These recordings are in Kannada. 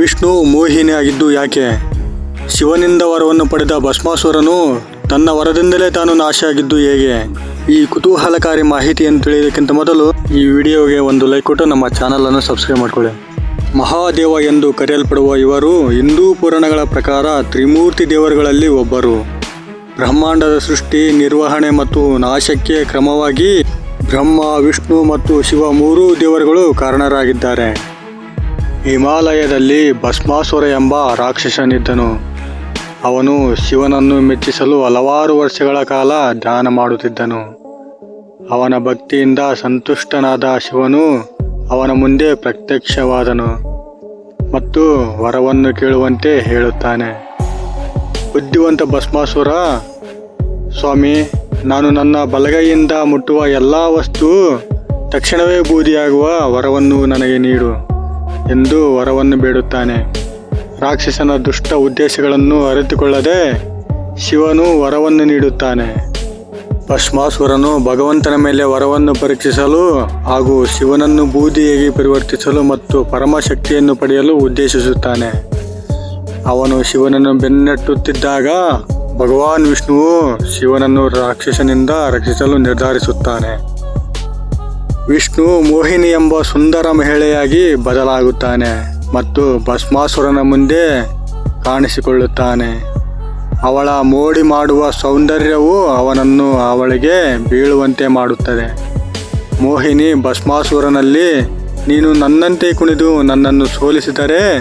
ವಿಷ್ಣು ಮೋಹಿನಿಯಾಗಿದ್ದು ಯಾಕೆ? ಶಿವನಿಂದ ವರವನ್ನು ಪಡೆದ ಭಸ್ಮಾಸುರನು ತನ್ನ ವರದಿಂದಲೇ ತಾನು ನಾಶ ಆಗಿದ್ದು ಹೇಗೆ? ಈ ಕುತೂಹಲಕಾರಿ ಮಾಹಿತಿಯನ್ನು ತಿಳಿಯೋದಕ್ಕಿಂತ ಮೊದಲು ಈ ವಿಡಿಯೋಗೆ ಒಂದು ಲೈಕ್ ಕೊಟ್ಟು ನಮ್ಮ ಚಾನಲನ್ನು ಸಬ್ಸ್ಕ್ರೈಬ್ ಮಾಡಿಕೊಳ್ಳಿ. ಮಹಾದೇವ ಎಂದು ಕರೆಯಲ್ಪಡುವ ಇವರು ಹಿಂದೂ ಪುರಾಣಗಳ ಪ್ರಕಾರ ತ್ರಿಮೂರ್ತಿ ದೇವರುಗಳಲ್ಲಿ ಒಬ್ಬರು. ಬ್ರಹ್ಮಾಂಡದ ಸೃಷ್ಟಿ, ನಿರ್ವಹಣೆ ಮತ್ತು ನಾಶಕ್ಕೆ ಕ್ರಮವಾಗಿ ಬ್ರಹ್ಮ, ವಿಷ್ಣು ಮತ್ತು ಶಿವ ಮೂರೂ ದೇವರುಗಳು ಕಾರಣರಾಗಿದ್ದಾರೆ. ಹಿಮಾಲಯದಲ್ಲಿ ಭಸ್ಮಾಸುರ ಎಂಬ ರಾಕ್ಷಸನಿದ್ದನು. ಅವನು ಶಿವನನ್ನು ಮೆಚ್ಚಿಸಲು ಹಲವಾರು ವರ್ಷಗಳ ಕಾಲ ಧ್ಯಾನ ಮಾಡುತ್ತಿದ್ದನು. ಅವನ ಭಕ್ತಿಯಿಂದ ಸಂತುಷ್ಟನಾದ ಶಿವನು ಅವನ ಮುಂದೆ ಪ್ರತ್ಯಕ್ಷವಾದನು ಮತ್ತು ವರವನ್ನು ಕೇಳುವಂತೆ ಹೇಳುತ್ತಾನೆ. ಬುದ್ಧಿವಂತ ಭಸ್ಮಾಸುರ, ಸ್ವಾಮಿ, ನಾನು ನನ್ನ ಬಲಗೈಯಿಂದ ಮುಟ್ಟುವ ಎಲ್ಲ ವಸ್ತು ತಕ್ಷಣವೇ ಬೂದಿಯಾಗುವ ವರವನ್ನು ನನಗೆ ನೀಡು. ಎಂದು ವರವನ್ನು ಬೇಡುತ್ತಾನೆ. ರಾಕ್ಷಸನ ದುಷ್ಟ ಉದ್ದೇಶಗಳನ್ನು ಅರಿತುಕೊಳ್ಳದೆ ಶಿವನು ವರವನ್ನು ನೀಡುತ್ತಾನೆ. ಭಸ್ಮಾಸುರನು ಭಗವಂತನ ಮೇಲೆ ವರವನ್ನು ಪರೀಕ್ಷಿಸಲು ಹಾಗೂ ಶಿವನನ್ನು ಬೂದಿಯಾಗಿ ಪರಿವರ್ತಿಸಲು ಮತ್ತು ಪರಮಶಕ್ತಿಯನ್ನು ಪಡೆಯಲು ಉದ್ದೇಶಿಸುತ್ತಾನೆ. ಅವನು ಶಿವನನ್ನು ಬೆನ್ನಟ್ಟುತ್ತಿದ್ದಾಗ ಭಗವಾನ್ ವಿಷ್ಣುವು ಶಿವನನ್ನು ರಾಕ್ಷಸನಿಂದ ರಕ್ಷಿಸಲು ನಿರ್ಧರಿಸುತ್ತಾನೆ. ವಿಷ್ಣು ಮೋಹಿನಿ ಎಂಬ ಸುಂದರ ಮಹಿಳೆಯಾಗಿ ಬದಲಾಗುತ್ತಾನೆ ಮತ್ತು ಭಸ್ಮಾಸುರನ ಮುಂದೆ ಕಾಣಿಸಿಕೊಳ್ಳುತ್ತಾನೆ. ಅವಳ ಮೋಡಿ ಮಾಡುವ ಸೌಂದರ್ಯವು ಅವನನ್ನು ಅವಳಿಗೆ ಬೀಳುವಂತೆ ಮಾಡುತ್ತದೆ. ಮೋಹಿನಿ ಭಸ್ಮಾಸುರನಲ್ಲಿ, ನೀನು ನನ್ನಂತೆ ಕುಣಿದು ನನ್ನನ್ನು ಸೋಲಿಸಿದರೆ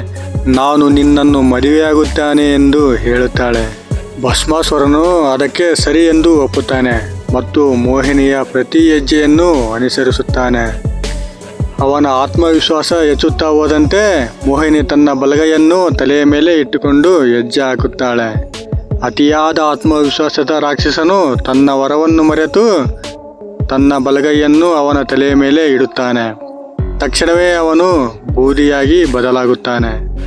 ನಾನು ನಿನ್ನನ್ನು ಮದುವೆಯಾಗುತ್ತಾನೆ ಎಂದು ಹೇಳುತ್ತಾಳೆ. ಭಸ್ಮಾಸುರನು ಅದಕ್ಕೆ ಸರಿ ಎಂದು ಒಪ್ಪುತ್ತಾನೆ. ಮತ್ತು ಮೋಹಿನಿಯ ಪ್ರತಿ ಹೆಜ್ಜೆಯನ್ನು ಅನುಸರಿಸುತ್ತಾನೆ. ಅವನ ಆತ್ಮವಿಶ್ವಾಸ ಹೆಚ್ಚುತ್ತಾ ಹೋದಂತೆ ಮೋಹಿನಿ ತನ್ನ ಬಲಗೈಯನ್ನು ತಲೆಯ ಮೇಲೆ ಇಟ್ಟುಕೊಂಡು ಹೆಜ್ಜೆ ಹಾಕುತ್ತಾಳೆ. ಅತಿಯಾದ ಆತ್ಮವಿಶ್ವಾಸದ ರಾಕ್ಷಸನು ತನ್ನ ವರವನ್ನು ಮರೆತು ತನ್ನ ಬಲಗೈಯನ್ನು ಅವನ ತಲೆಯ ಮೇಲೆ ಇಡುತ್ತಾನೆ. ತಕ್ಷಣವೇ ಅವನು ಬೂದಿಯಾಗಿ ಬದಲಾಗುತ್ತಾನೆ.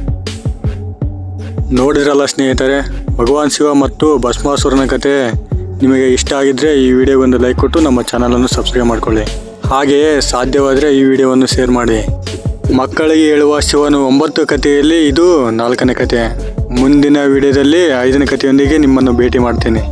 ನೋಡಿದ್ರಲ್ಲ ಸ್ನೇಹಿತರೆ, ಭಗವಾನ್ ಶಿವ ಮತ್ತು ಭಸ್ಮಾಸುರನ ಕತೆ ನಿಮಗೆ ಇಷ್ಟ ಆಗಿದ್ರೆ ಈ ವಿಡಿಯೋಗೊಂದು ಲೈಕ್ ಕೊಟ್ಟು ನಮ್ಮ ಚಾನಲನ್ನು ಸಬ್ಸ್ಕ್ರೈಬ್ ಮಾಡ್ಕೊಳ್ಳಿ. ಹಾಗೆಯೇ ಸಾಧ್ಯವಾದರೆ ಈ ವಿಡಿಯೋವನ್ನು ಶೇರ್ ಮಾಡಿ. ಮಕ್ಕಳಿಗೆ ಹೇಳುವ ಶಿವನು ಒಂಬತ್ತು ಕಥೆಯಲ್ಲಿ ಇದು ನಾಲ್ಕನೇ ಕತೆ ಮುಂದಿನ ವಿಡಿಯೋದಲ್ಲಿ ಐದನೇ ಕಥೆಯೊಂದಿಗೆ ನಿಮ್ಮನ್ನು ಭೇಟಿ ಮಾಡ್ತೀನಿ.